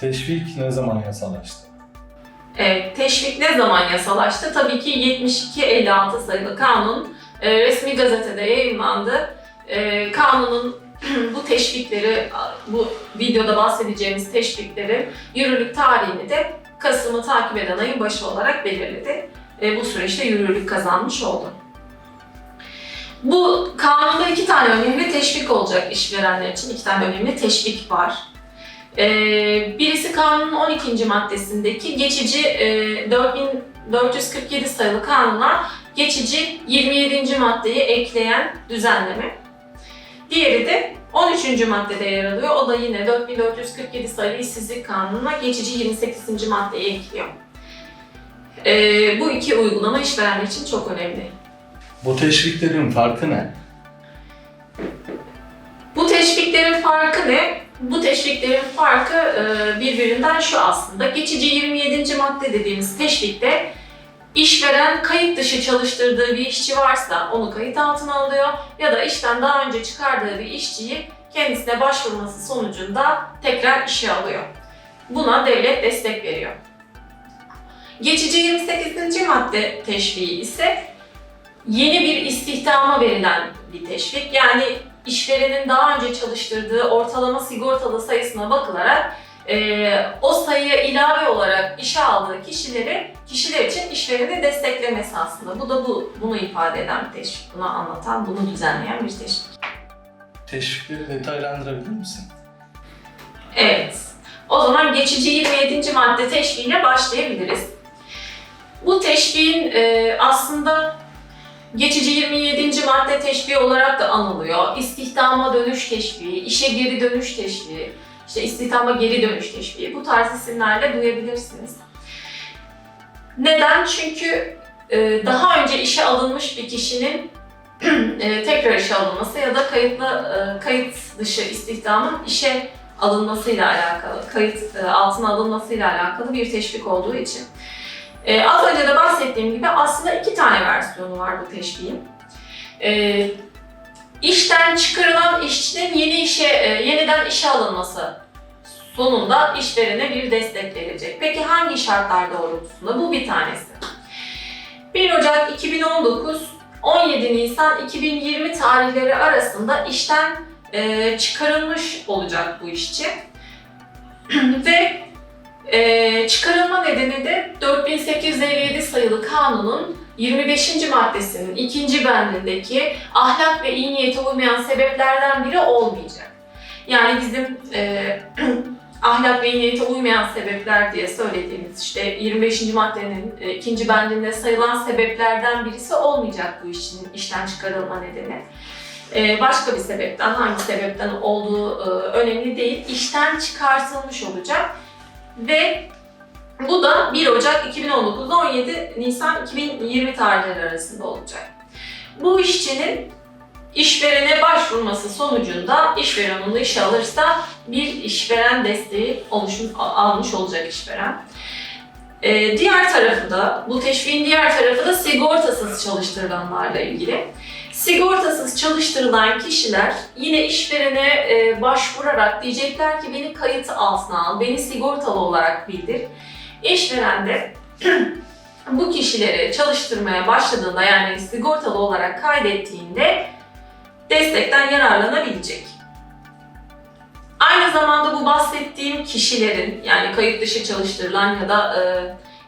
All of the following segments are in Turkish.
Teşvik ne zaman yasalaştı? Evet, teşvik ne zaman yasalaştı? Tabii ki 72-56 sayılı kanun e, resmi gazetede yayınlandı. E, kanunun bu teşvikleri, bu videoda bahsedeceğimiz teşvikleri yürürlük tarihini de Kasım'ı takip eden ayın başı olarak belirledi. E, bu süreçte yürürlük kazanmış oldu. Bu kanunda iki tane önemli teşvik olacak işverenler için. iki tane önemli teşvik var. Ee, birisi kanunun 12. maddesindeki geçici e, 4447 sayılı kanuna geçici 27. maddeyi ekleyen düzenleme. Diğeri de 13. maddede yer alıyor. O da yine 4447 sayılı işsizlik kanununa geçici 28. maddeyi ekliyor. Ee, bu iki uygulama işverenler için çok önemli. Bu teşviklerin farkı ne? Bu teşviklerin farkı ne? Bu teşviklerin farkı e, birbirinden şu aslında. Geçici 27. madde dediğimiz teşvikte işveren kayıt dışı çalıştırdığı bir işçi varsa onu kayıt altına alıyor ya da işten daha önce çıkardığı bir işçiyi kendisine başvurması sonucunda tekrar işe alıyor. Buna devlet destek veriyor. Geçici 28. madde teşviği ise yeni bir istihdama verilen bir teşvik. Yani işverenin daha önce çalıştırdığı ortalama sigortalı sayısına bakılarak e, o sayıya ilave olarak işe aldığı kişileri kişiler için işvereni desteklemesi aslında. Bu da bu bunu ifade eden bir teşvik. Bunu anlatan, bunu düzenleyen bir teşvik. Teşvikleri detaylandırabilir misin? Evet. O zaman geçici 27. madde teşviğine başlayabiliriz. Bu teşviğin e, aslında geçici 27. madde teşviği olarak da anılıyor. İstihdama dönüş teşviği, işe geri dönüş teşviği, işte istihdama geri dönüş teşviği. Bu tarz isimlerle duyabilirsiniz. Neden? Çünkü e, daha önce işe alınmış bir kişinin e, tekrar işe alınması ya da kayıtlı e, kayıt dışı istihdamın işe alınmasıyla alakalı, kayıt altına alınmasıyla alakalı bir teşvik olduğu için. E, az önce de bahsettiğim gibi aslında iki tane versiyonu var bu teşviğin. E, işten çıkarılan işçinin yeni işe, e, yeniden işe alınması sonunda işverene bir destek verecek. Peki hangi şartlar doğrultusunda? Bu bir tanesi. 1 Ocak 2019 17 Nisan 2020 tarihleri arasında işten e, çıkarılmış olacak bu işçi. Ve e, çıkarılma nedeni de 4857 sayılı kanunun 25. maddesinin ikinci bendindeki ahlak ve iyi niyete uymayan sebeplerden biri olmayacak. Yani bizim e, ahlak ve iyi niyete uymayan sebepler diye söylediğimiz işte 25. maddenin e, ikinci bendinde sayılan sebeplerden birisi olmayacak bu işin işten çıkarılma nedeni. E, başka bir sebepten, hangi sebepten olduğu e, önemli değil. İşten çıkartılmış olacak ve bu da 1 Ocak 2019 ile 17 Nisan 2020 tarihleri arasında olacak. Bu işçinin işverene başvurması sonucunda işveren onu işe alırsa bir işveren desteği oluşum, almış olacak işveren. Ee, diğer tarafı da, bu teşviğin diğer tarafı da sigortasız çalıştırılanlarla ilgili. Sigortasız çalıştırılan kişiler yine işverene e, başvurarak diyecekler ki beni kayıt altına al, beni sigortalı olarak bildir. İşveren de bu kişileri çalıştırmaya başladığında yani sigortalı olarak kaydettiğinde destekten yararlanabilecek. Aynı zamanda bu bahsettiğim kişilerin yani kayıt dışı çalıştırılan ya da e,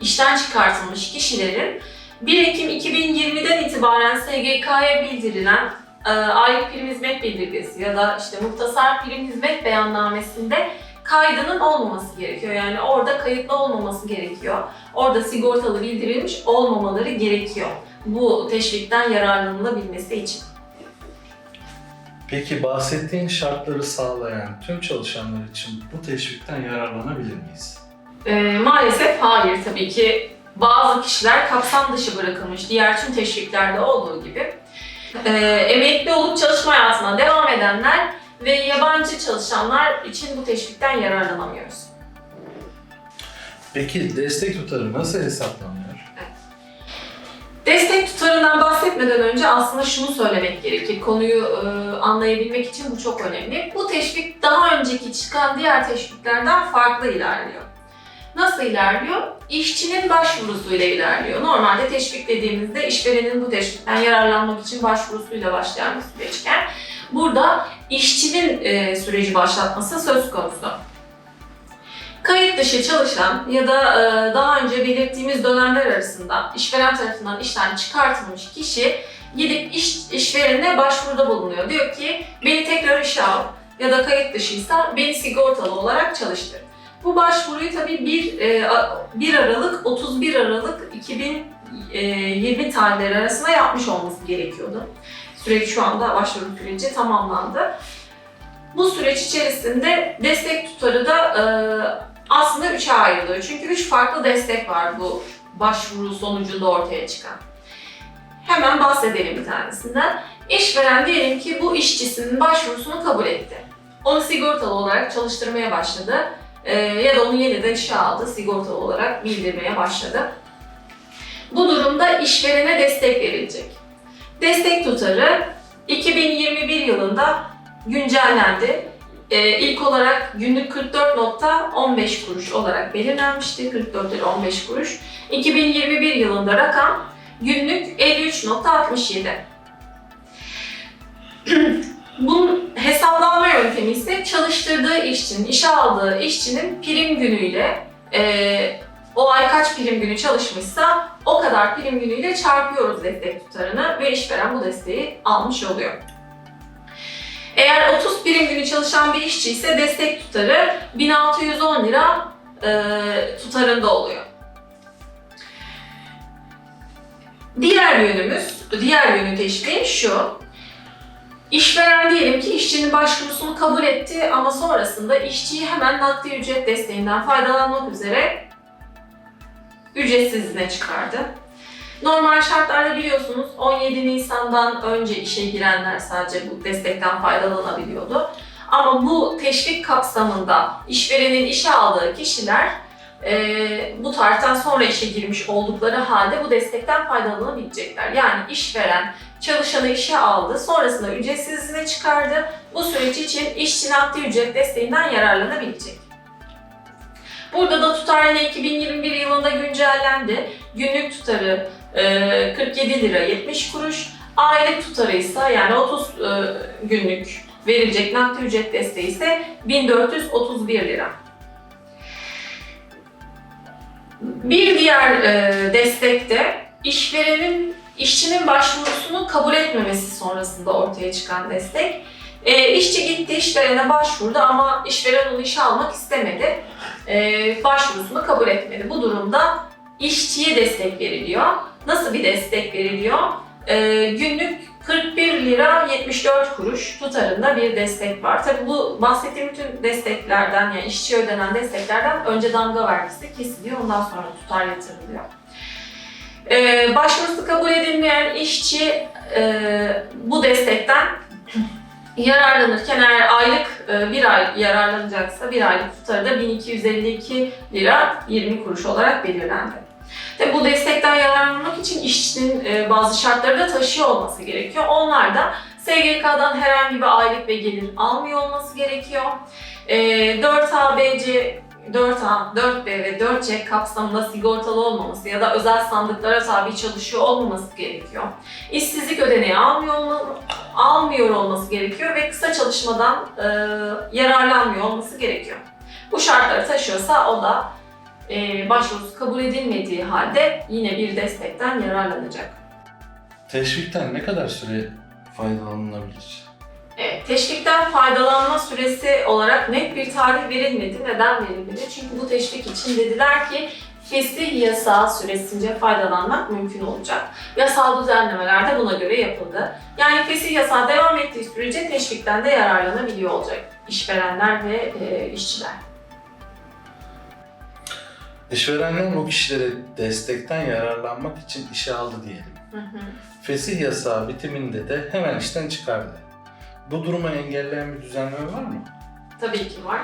işten çıkartılmış kişilerin 1 Ekim 2020'den itibaren SGK'ya bildirilen e, aylık prim hizmet bildirgesi ya da işte muhtasar prim hizmet beyannamesinde kaydının olmaması gerekiyor. Yani orada kayıtlı olmaması gerekiyor. Orada sigortalı bildirilmiş olmamaları gerekiyor. Bu teşvikten yararlanılabilmesi için. Peki bahsettiğin şartları sağlayan tüm çalışanlar için bu teşvikten yararlanabilir miyiz? Ee, maalesef hayır tabii ki. Bazı kişiler kapsam dışı bırakılmış diğer tüm teşviklerde olduğu gibi. Ee, emekli olup çalışma hayatına devam edenler ve yabancı çalışanlar için bu teşvikten yararlanamıyoruz. Peki destek tutarı nasıl hesaplanıyor? Destek tutarından bahsetmeden önce aslında şunu söylemek gerekir. Konuyu e, anlayabilmek için bu çok önemli. Bu teşvik daha önceki çıkan diğer teşviklerden farklı ilerliyor. Nasıl ilerliyor? İşçinin başvurusuyla ilerliyor. Normalde teşvik dediğimizde işverenin bu teşvikten yararlanmak için başvurusuyla başlayan bir süreçken burada işçinin e, süreci başlatması söz konusu. Kayıt dışı çalışan ya da e, daha önce belirttiğimiz dönemler arasında işveren tarafından işten çıkartılmış kişi gidip iş, işverenine başvuruda bulunuyor. Diyor ki beni tekrar işe al ya da kayıt dışıysa beni sigortalı olarak çalıştır. Bu başvuruyu tabii 1, e, a- 1 Aralık 31 Aralık 2020 tarihleri arasında yapmış olması gerekiyordu. Süreç şu anda başvuru süreci tamamlandı. Bu süreç içerisinde destek tutarı da e, aslında üçe ayrılıyor. Çünkü üç farklı destek var bu başvuru sonucunda ortaya çıkan. Hemen bahsedelim bir tanesinden. İşveren diyelim ki bu işçisinin başvurusunu kabul etti. Onu sigortalı olarak çalıştırmaya başladı. Ee, ya da onu yeniden işe aldı, sigortalı olarak bildirmeye başladı. Bu durumda işverene destek verilecek. Destek tutarı 2021 yılında güncellendi. Ee, ilk olarak günlük 44.15 kuruş olarak belirlenmişti. 44 lira 15 kuruş. 2021 yılında rakam günlük 53.67. Bunun hesaplanma yöntemi ise çalıştırdığı işçinin, işe aldığı işçinin prim günüyle e, o ay kaç prim günü çalışmışsa o kadar prim günüyle çarpıyoruz destek tutarını ve işveren bu desteği almış oluyor. Eğer 30 prim günü çalışan bir işçi ise destek tutarı 1610 lira e, tutarında oluyor. Diğer yönümüz, diğer yönü teşviğin şu. İşveren diyelim ki işçinin başvurusunu kabul etti ama sonrasında işçiyi hemen nakdi ücret desteğinden faydalanmak üzere ücretsiz çıkardı. Normal şartlarda biliyorsunuz 17 Nisan'dan önce işe girenler sadece bu destekten faydalanabiliyordu. Ama bu teşvik kapsamında işverenin işe aldığı kişiler e, bu tarihten sonra işe girmiş oldukları halde bu destekten faydalanabilecekler. Yani işveren çalışanı işe aldı, sonrasında ücretsiz çıkardı. Bu süreç için işçi nakdi ücret desteğinden yararlanabilecek. Burada da tutar yine 2021 yılında güncellendi. Günlük tutarı e, 47 lira 70 kuruş. Aylık tutarı ise yani 30 e, günlük verilecek nakdi ücret desteği ise 1431 lira. Bir diğer e, destek de işverenin işçinin başvurusunu kabul etmemesi sonrasında ortaya çıkan destek. E, işçi gitti işverene başvurdu ama işveren onu işe almak istemedi. E, başvurusunu kabul etmedi. Bu durumda işçiye destek veriliyor. Nasıl bir destek veriliyor? E, günlük 41 lira 74 kuruş tutarında bir destek var. Tabii bu bahsettiğim bütün desteklerden yani işçiye ödenen desteklerden önce damga vergisi kesiliyor ondan sonra tutar yatırılıyor. Ee, başvurusu kabul edilmeyen işçi e, bu destekten yararlanırken eğer aylık e, bir ay yararlanacaksa bir aylık tutarı da 1252 lira 20 kuruş olarak belirlendi. Tabii bu destekten yararlanmak için işçinin e, bazı şartları da taşıyor olması gerekiyor. Onlar da SGK'dan herhangi bir aylık ve gelir almıyor olması gerekiyor. E, 4A, BC, 4A, 4B ve 4C kapsamında sigortalı olmaması ya da özel sandıklara tabi çalışıyor olmaması gerekiyor. İşsizlik ödeneği almıyor, almıyor olması gerekiyor ve kısa çalışmadan e, yararlanmıyor olması gerekiyor. Bu şartları taşıyorsa o da e, başvurusu kabul edilmediği halde yine bir destekten yararlanacak. Teşvikten ne kadar süre faydalanılabilir? Evet, teşvikten faydalanma süresi olarak net bir tarih verilmedi. Neden verilmedi? Çünkü bu teşvik için dediler ki fesih yasağı süresince faydalanmak mümkün olacak. Yasal düzenlemeler de buna göre yapıldı. Yani fesih yasağı devam ettiği sürece teşvikten de yararlanabiliyor olacak işverenler ve e, işçiler. İşverenler o kişilere destekten yararlanmak için işe aldı diyelim. Hı hı. Fesih yasağı bitiminde de hemen işten çıkardı. Bu durumu engelleyen bir düzenleme var mı? Tabii ki var.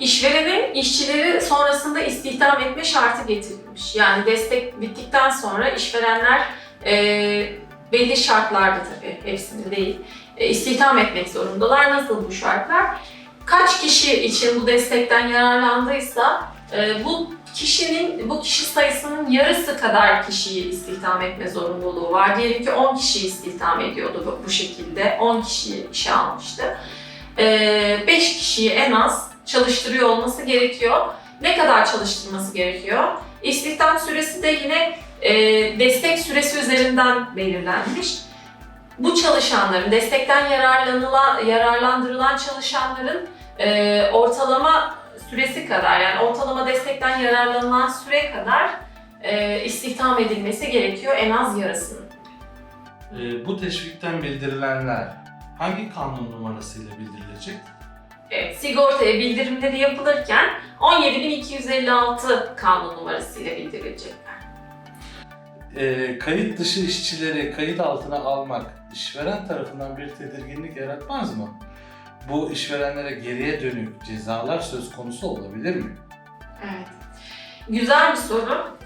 İşverenin işçileri sonrasında istihdam etme şartı getirilmiş. Yani destek bittikten sonra işverenler e, belli şartlarda tabii hepsini değil e, istihdam etmek zorundalar. Nasıl bu şartlar? Kaç kişi için bu destekten yararlandıysa bu kişinin, bu kişi sayısının yarısı kadar kişiyi istihdam etme zorunluluğu var. Diyelim ki 10 kişi istihdam ediyordu bu, şekilde. 10 kişiyi işe almıştı. 5 kişiyi en az çalıştırıyor olması gerekiyor. Ne kadar çalıştırması gerekiyor? İstihdam süresi de yine e, destek süresi üzerinden belirlenmiş. Bu çalışanların, destekten yararlanılan, yararlandırılan çalışanların e, ortalama süresi kadar yani ortalama destekten yararlanılan süre kadar e, istihdam edilmesi gerekiyor en az yarısının. Ee, bu teşvikten bildirilenler hangi kanun numarasıyla bildirilecek? Evet, sigortaya bildirimleri yapılırken 17.256 kanun numarasıyla bildirilecekler. Ee, kayıt dışı işçileri kayıt altına almak işveren tarafından bir tedirginlik yaratmaz mı? Bu işverenlere geriye dönük cezalar söz konusu olabilir mi? Evet. Güzel bir soru.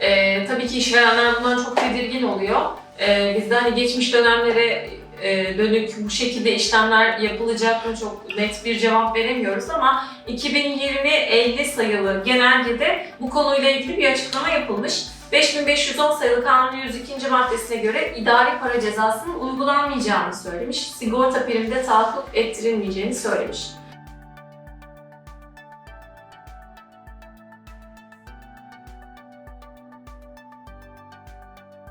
Ee, tabii ki işverenler bundan çok tedirgin oluyor. Ee, biz de hani geçmiş dönemlere e, dönük bu şekilde işlemler yapılacak mı çok net bir cevap veremiyoruz ama 2020-50 sayılı genelgede bu konuyla ilgili bir açıklama yapılmış. 5510 sayılı kanunun 102. maddesine göre idari para cezasının uygulanmayacağını söylemiş. Sigorta priminde tahakkuk ettirilmeyeceğini söylemiş.